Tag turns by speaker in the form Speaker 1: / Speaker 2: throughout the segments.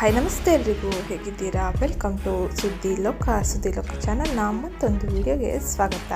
Speaker 1: Hi, ನಮಸ್ತೆ ಎಲ್ರಿಗೂ. ಹೇಗಿದ್ದೀರಾ? ವೆಲ್ಕಮ್ ಟು ಸುದ್ದಿ ಲೋಕ ಸುದ್ದಿ ಲೋಕ ಚಾನಲ್ನ ಮತ್ತೊಂದು ವಿಡಿಯೋಗೆ ಸ್ವಾಗತ.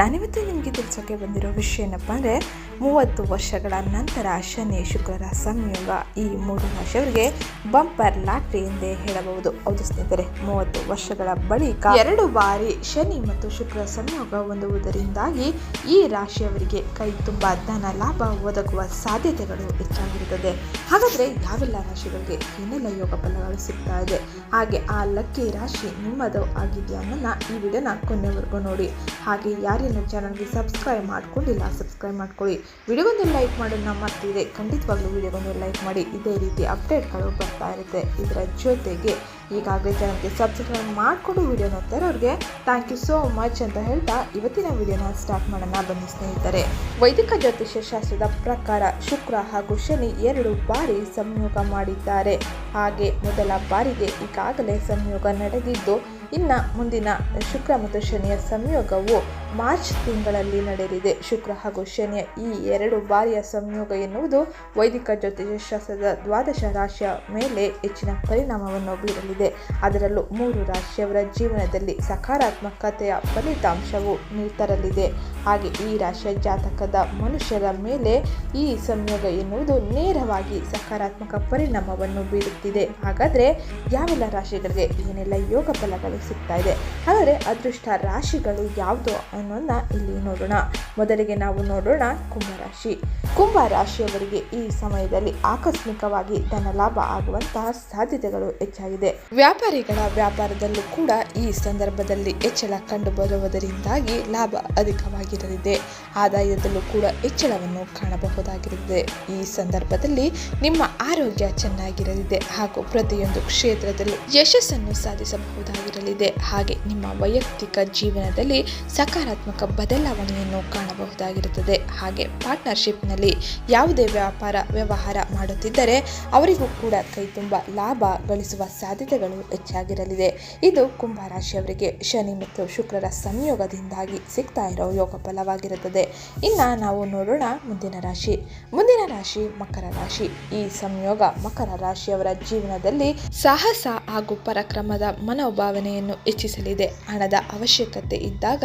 Speaker 1: ನಾನಿವತ್ತು ನಿಮಗೆ ತಿಳಿಸೋಕೆ ಬಂದಿರೋ ವಿಷಯ ಏನಪ್ಪ ಅಂದರೆ, ಮೂವತ್ತು ವರ್ಷಗಳ ನಂತರ ಶನಿ, ಶುಕ್ರರ ಸಂಯೋಗ ಈ ಮೂರು ರಾಶಿಯವರಿಗೆ ಬಂಪರ್ ಲಾಟ್ರಿ ಎಂದೇ ಹೇಳಬಹುದು. ಹೌದು ಸ್ನೇಹಿತರೆ, ಮೂವತ್ತು ವರ್ಷಗಳ ಬಳಿಕ ಎರಡು ಬಾರಿ ಶನಿ ಮತ್ತು ಶುಕ್ರ ಸಂಯೋಗ ಹೊಂದುವುದರಿಂದಾಗಿ ಈ ರಾಶಿಯವರಿಗೆ ಕೈ ತುಂಬ ಧನ ಲಾಭ ಒದಗುವ ಸಾಧ್ಯತೆಗಳು ಹೆಚ್ಚಾಗಿರುತ್ತದೆ. ಹಾಗಾದರೆ ಯಾವೆಲ್ಲ ರಾಶಿಗಳಿಗೆ ಏನೆಲ್ಲ ಯೋಗ ಫಲಗಳು ಸಿಗ್ತಾ ಇದೆ. ಹಾಗೆ ಆ ಲಕ್ಕಿ ರಾಶಿ ನಿಮ್ಮದು ಆಗಿದೆಯಾ ಅನ್ನೋದನ್ನ ಈ ವಿಡಿಯೋನ ಕೊನೆವರೆಗೂ ನೋಡಿ. ಹಾಗೆ ಯಾರೇನು ಚಾನಲ್ಗೆ ಸಬ್ಸ್ಕ್ರೈಬ್ ಮಾಡ್ಕೊಂಡಿಲ್ಲ, ಸಬ್ಸ್ಕ್ರೈಬ್ ಮಾಡ್ಕೊಳ್ಳಿ. ವಿಡಿಯೋಗೊಂದು ಲೈಕ್ ಮಾಡೋದನ್ನ ಮರ್ತಿದೆ ಖಂಡಿತವಾಗ್ಲೂ ವಿಡಿಯೋಗೊಂದು ಲೈಕ್ ಮಾಡಿ. ಇದೇ ರೀತಿ ಅಪ್ಡೇಟ್ಗಳು ಬರ್ತಾ ಇರುತ್ತೆ. ಇದರ ಜೊತೆಗೆ ಈಗಾಗಲೇ ಚಾನಲ್ಗೆ ಸಬ್ಸ್ಕ್ರೈಬ್ ಮಾಡಿಕೊಂಡು ವಿಡಿಯೋ ನೋಡ್ತಾ ಇರೋರಿಗೆ ಥ್ಯಾಂಕ್ ಯು ಸೋ ಮಚ್ ಅಂತ ಹೇಳ್ತಾ ಇವತ್ತಿನ ವಿಡಿಯೋನ ಸ್ಟಾರ್ಟ್ ಮಾಡೋಣ ಬನ್ನಿ ಸ್ನೇಹಿತರೆ. ವೈದಿಕ ಜ್ಯೋತಿಷ್ಯ ಶಾಸ್ತ್ರದ ಪ್ರಕಾರ ಶುಕ್ರ ಹಾಗೂ ಶನಿ ಎರಡು ಬಾರಿ ಸಂಯೋಗ ಮಾಡಿದ್ದಾರೆ. ಹಾಗೆ ಮೊದಲ ಬಾರಿಗೆ ಈಗಾಗಲೇ ಸಂಯೋಗ ನಡೆದಿದ್ದು, ಇನ್ನು ಮುಂದಿನ ಶುಕ್ರ ಮತ್ತು ಶನಿಯ ಸಂಯೋಗವು ಮಾರ್ಚ್ ತಿಂಗಳಲ್ಲಿ ನಡೆಯಲಿದೆ ಶುಕ್ರ ಹಾಗೂ ಶನಿಯ ಈ ಎರಡು ಬಾರಿಯ ಸಂಯೋಗ ಎನ್ನುವುದು ವೈದಿಕ ಜ್ಯೋತಿಷಾಸ್ತ್ರದ ದ್ವಾದಶ ರಾಶಿಯ ಮೇಲೆ ಹೆಚ್ಚಿನ ಪರಿಣಾಮವನ್ನು ಬೀರಲಿದೆ. ಅದರಲ್ಲೂ ಮೂರು ರಾಶಿಯವರ ಜೀವನದಲ್ಲಿ ಸಕಾರಾತ್ಮಕತೆಯ ಫಲಿತಾಂಶವು ತರಲಿದೆ ಹಾಗೆ ಈ ರಾಶಿಯ ಜಾತಕದ ಮನುಷ್ಯರ ಮೇಲೆ ಈ ಸಂಯೋಗ ಎನ್ನುವುದು ನೇರವಾಗಿ ಸಕಾರಾತ್ಮಕ ಪರಿಣಾಮವನ್ನು ಬೀರುತ್ತಿದೆ. ಹಾಗಾದರೆ ಯಾವೆಲ್ಲ ರಾಶಿಗಳಿಗೆ ಏನೆಲ್ಲ ಯೋಗ ಫಲಗಳು ಸಿಗ್ತಾ ಇದೆ? ಹಾಗಾದರೆ ಅದೃಷ್ಟ ರಾಶಿಗಳು ಯಾವುದು ಅನ್ನೋದನ್ನ ಇಲ್ಲಿ ನೋಡೋಣ. ಮೊದಲಿಗೆ ನಾವು ನೋಡೋಣ ಕುಂಭರಾಶಿ ಕುಂಭ ರಾಶಿಯವರಿಗೆ ಈ ಸಮಯದಲ್ಲಿ ಆಕಸ್ಮಿಕವಾಗಿ ಧನ ಲಾಭ ಆಗುವಂತಹ ಸಾಧ್ಯತೆಗಳು ಹೆಚ್ಚಾಗಿದೆ. ವ್ಯಾಪಾರಿಗಳ ವ್ಯಾಪಾರದಲ್ಲೂ ಕೂಡ ಈ ಸಂದರ್ಭದಲ್ಲಿ ಹೆಚ್ಚಳ ಕಂಡುಬರುವುದರಿಂದಾಗಿ ಲಾಭ ಅಧಿಕವಾಗಿರಲಿದೆ. ಆದಾಯದಲ್ಲೂ ಕೂಡ ಹೆಚ್ಚಳವನ್ನು ಕಾಣಬಹುದಾಗಿರುತ್ತದೆ ಈ ಸಂದರ್ಭದಲ್ಲಿ ನಿಮ್ಮ ಆರೋಗ್ಯ ಚೆನ್ನಾಗಿರಲಿದೆ ಹಾಗೂ ಪ್ರತಿಯೊಂದು ಕ್ಷೇತ್ರದಲ್ಲೂ ಯಶಸ್ಸನ್ನು ಸಾಧಿಸಬಹುದಾಗಿರಲಿದೆ. ಹಾಗೆ ನಿಮ್ಮ ವೈಯಕ್ತಿಕ ಜೀವನದಲ್ಲಿ ಸಕಾರಾತ್ಮಕ ಬದಲಾವಣೆಯನ್ನು ಕಾಣಬಹುದಾಗಿರುತ್ತದೆ. ಹಾಗೆ ಪಾರ್ಟ್ನರ್ಶಿಪ್ನಲ್ಲಿ ಯಾವುದೇ ವ್ಯಾಪಾರ, ವ್ಯವಹಾರ ಮಾಡುತ್ತಿದ್ದರೆ ಅವರಿಗೂ ಕೂಡ ಕೈ ತುಂಬ ಲಾಭ ಗಳಿಸುವ ಸಾಧ್ಯತೆಗಳು ಹೆಚ್ಚಾಗಿರಲಿದೆ. ಇದು ಕುಂಭ ರಾಶಿಯವರಿಗೆ ಶನಿ ಮತ್ತು ಶುಕ್ರರ ಸಂಯೋಗದಿಂದಾಗಿ ಸಿಗ್ತಾ ಇರೋ ಯೋಗ ಫಲವಾಗಿರುತ್ತದೆ. ಇನ್ನು ನಾವು ನೋಡೋಣ ಮುಂದಿನ ರಾಶಿ. ಮುಂದಿನ ರಾಶಿ ಮಕರ ರಾಶಿ. ಈ ಸಂಯೋಗ ಮಕರ ರಾಶಿಯವರ ಜೀವನದಲ್ಲಿ ಸಾಹಸ ಹಾಗೂ ಪರಕ್ರಮದ ಮನೋಭಾವನೆಯನ್ನು ಹೆಚ್ಚಿಸಲಿದೆ. ಹಣದ ಅವಶ್ಯಕತೆ ಇದ್ದಾಗ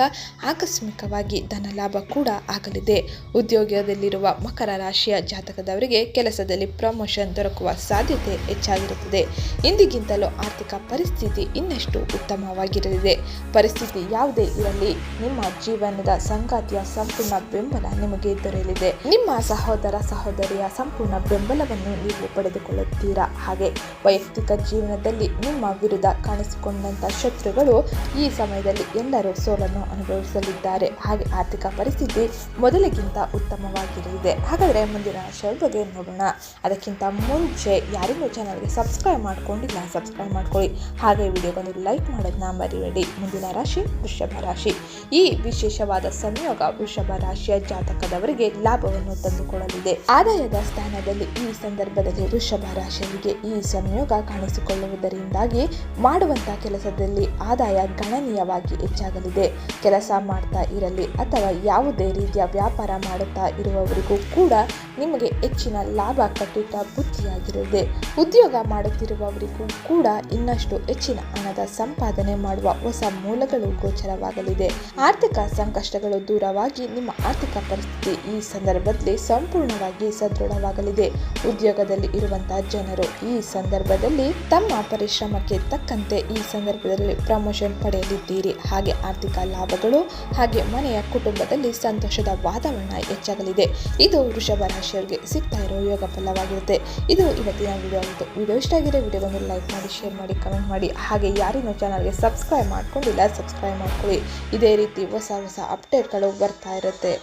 Speaker 1: ಆಕಸ್ಮಿಕವಾಗಿ ಧನಲಾಭ ಕೂಡ ಆಗಲಿದೆ. ಉದ್ಯೋಗದಲ್ಲಿರುವ ಮಕರ ರಾಶಿಯ ಜಾತಕದವರಿಗೆ ಕೆಲಸದಲ್ಲಿ ಪ್ರಮೋಷನ್ ದೊರಕುವ ಸಾಧ್ಯತೆ ಹೆಚ್ಚಾಗಿರುತ್ತದೆ. ಇಂದಿಗಿಂತಲೂ ಆರ್ಥಿಕ ಪರಿಸ್ಥಿತಿ ಇನ್ನಷ್ಟು ಉತ್ತಮವಾಗಿರಲಿದೆ. ಪರಿಸ್ಥಿತಿ ಯಾವುದೇ ಇರಲಿ, ನಿಮ್ಮ ಜೀವನದ ಸಂಗಾತಿಯ ಸಂಪೂರ್ಣ ಬೆಂಬಲ ನಿಮಗೆ ದೊರೆಯಲಿದೆ. ನಿಮ್ಮ ಸಹೋದರ ಸಹೋದರಿಯ ಸಂಪೂರ್ಣ ಬೆಂಬಲವನ್ನು ನೀವು ಪಡೆದುಕೊಳ್ಳುತ್ತೀರಾ? ಹಾಗೆ ವೈಯಕ್ತಿಕ ಜೀವನದಲ್ಲಿ ನಿಮ್ಮ ವಿರುದ್ಧ ಕಾಣಿಸಿಕೊಂಡಂತ ಶತ್ರುಗಳು ಈ ಸಮಯದಲ್ಲಿ ಎಲ್ಲರೂ ಸೋಲನ್ನು ಅನುಭವಿಸಲಿದ್ದಾರೆ ಹಾಗೆ ಆರ್ಥಿಕ ಪರಿಸ್ಥಿತಿ ಮೊದಲಿಗಿಂತ ಉತ್ತಮವಾಗಿರಲಿದೆ. ಹಾಗಾದರೆ ಮುಂದಿನ ಶೋ ಬಗ್ಗೆ ನೋಡೋಣ. ಅದಕ್ಕಿಂತ ಮುಂಚೆ ಯಾರಿಗೂ ಚಾನಲ್ಗೆ ಸಬ್ಸ್ಕ್ರೈಬ್ ಮಾಡ್ಕೊಂಡಿಲ್ಲ ಸಬ್ಸ್ಕ್ರೈಬ್ ಮಾಡ್ಕೊಳ್ಳಿ. ಹಾಗೆ ವಿಡಿಯೋಗೊಂದು ಲೈಕ್ ಮಾಡೋದನ್ನ ಮರಿಬೇಡಿ. ಮುಂದಿನ ರಾಶಿ ವೃಷಭ ರಾಶಿ. ಈ ವಿಶೇಷವಾದ ಸಂಯೋಗ ವೃಷಭ ರಾಶಿಯ ಜಾತಕದವರಿಗೆ ಲಾಭವನ್ನು ತಂದುಕೊಡಲಿದೆ. ಆದಾಯದ ಸ್ಥಾನದಲ್ಲಿ ಈ ಸಂದರ್ಭದಲ್ಲಿ ವೃಷಭ ರಾಶಿಯವರಿಗೆ ಈ ಸಂಯೋಗ ಕಾಣಿಸಿಕೊಳ್ಳುವುದರಿಂದಾಗಿ ಮಾಡುವಂತಹ ಕೆಲಸದಲ್ಲಿ ಆದಾಯ ಗಣನೀಯವಾಗಿ ಹೆಚ್ಚಾಗಲಿದೆ. ಕೆಲಸ ಮಾಡ್ತಾ ಇರಲಿ ಅಥವಾ ಯಾವುದೇ ರೀತಿಯ ವ್ಯಾಪಾರ ಮಾಡುತ್ತಾ ಇರುವವರಿಗೂ ಕೂಡ ನಿಮಗೆ ಹೆಚ್ಚಿನ ಲಾಭ ಕಟ್ಟಿಟ್ಟ ಬುದ್ಧಿಯಾಗಿರುತ್ತೆ ಉದ್ಯೋಗ ಮಾಡುತ್ತಿರುವವರಿಗೂ ಕೂಡ ಇನ್ನಷ್ಟು ಹೆಚ್ಚಿನ ಹಣದ ಸಂಪಾದನೆ ಮಾಡುವ ಹೊಸ ಮೂಲಗಳು ಗೋಚರವಾಗಲಿದೆ. ಆರ್ಥಿಕ ಸಂಕಷ್ಟಗಳು ದೂರವಾಗಿ ನಿಮ್ಮ ಆರ್ಥಿಕ ಪರಿಸ್ಥಿತಿ ಈ ಸಂದರ್ಭದಲ್ಲಿ ಸಂಪೂರ್ಣವಾಗಿ ಸದೃಢವಾಗಲಿದೆ. ಉದ್ಯೋಗದಲ್ಲಿ ಇರುವಂತಹ ಜನರು ಈ ಸಂದರ್ಭದಲ್ಲಿ ತಮ್ಮ ಪರಿಶ್ರಮಕ್ಕೆ ತಕ್ಕಂತೆ ಈ ಸಂದರ್ಭದಲ್ಲಿ ಪ್ರಮೋಷನ್ ಪಡೆಯಲಿದ್ದೀರಿ. ಹಾಗೆ ಆರ್ಥಿಕ ಲಾಭಗಳು ಹಾಗೆ ಮನೆಯ ಕುಟುಂಬದಲ್ಲಿ ಸಂತೋಷದ ವಾತಾವರಣ ಹೆಚ್ಚಾಗಲಿದೆ. ಇದು ವೃಷಭ ರಾಶಿಯವರಿಗೆ ಸಿಗ್ತಾ ಇರೋ ಯೋಗ ಫಲವಾಗಿರುತ್ತೆ. ಇದು ಇವತ್ತಿನ ವಿಡಿಯೋ ಆಗಿತ್ತು. ವಿಡಿಯೋ ಇಷ್ಟ ಆಗಿದೆ ವಿಡಿಯೋವನ್ನು ಲೈಕ್ ಮಾಡಿ ಶೇರ್ ಮಾಡಿ ಕಮೆಂಟ್ ಮಾಡಿ. ಹಾಗೆ ಯಾರಿನೂ ಚಾನಲ್ಗೆ ಸಬ್ಸ್ಕ್ರೈಬ್ ಮಾಡ್ಕೊಂಡಿಲ್ಲ ಸಬ್ಸ್ಕ್ರೈಬ್ ಮಾಡ್ಕೊಳ್ಳಿ. ಇದೇ ರೀತಿ ಹೊಸ ಹೊಸ ಅಪ್ಡೇಟ್ಗಳು ಬರ್ತಾ ಇರುತ್ತೆ.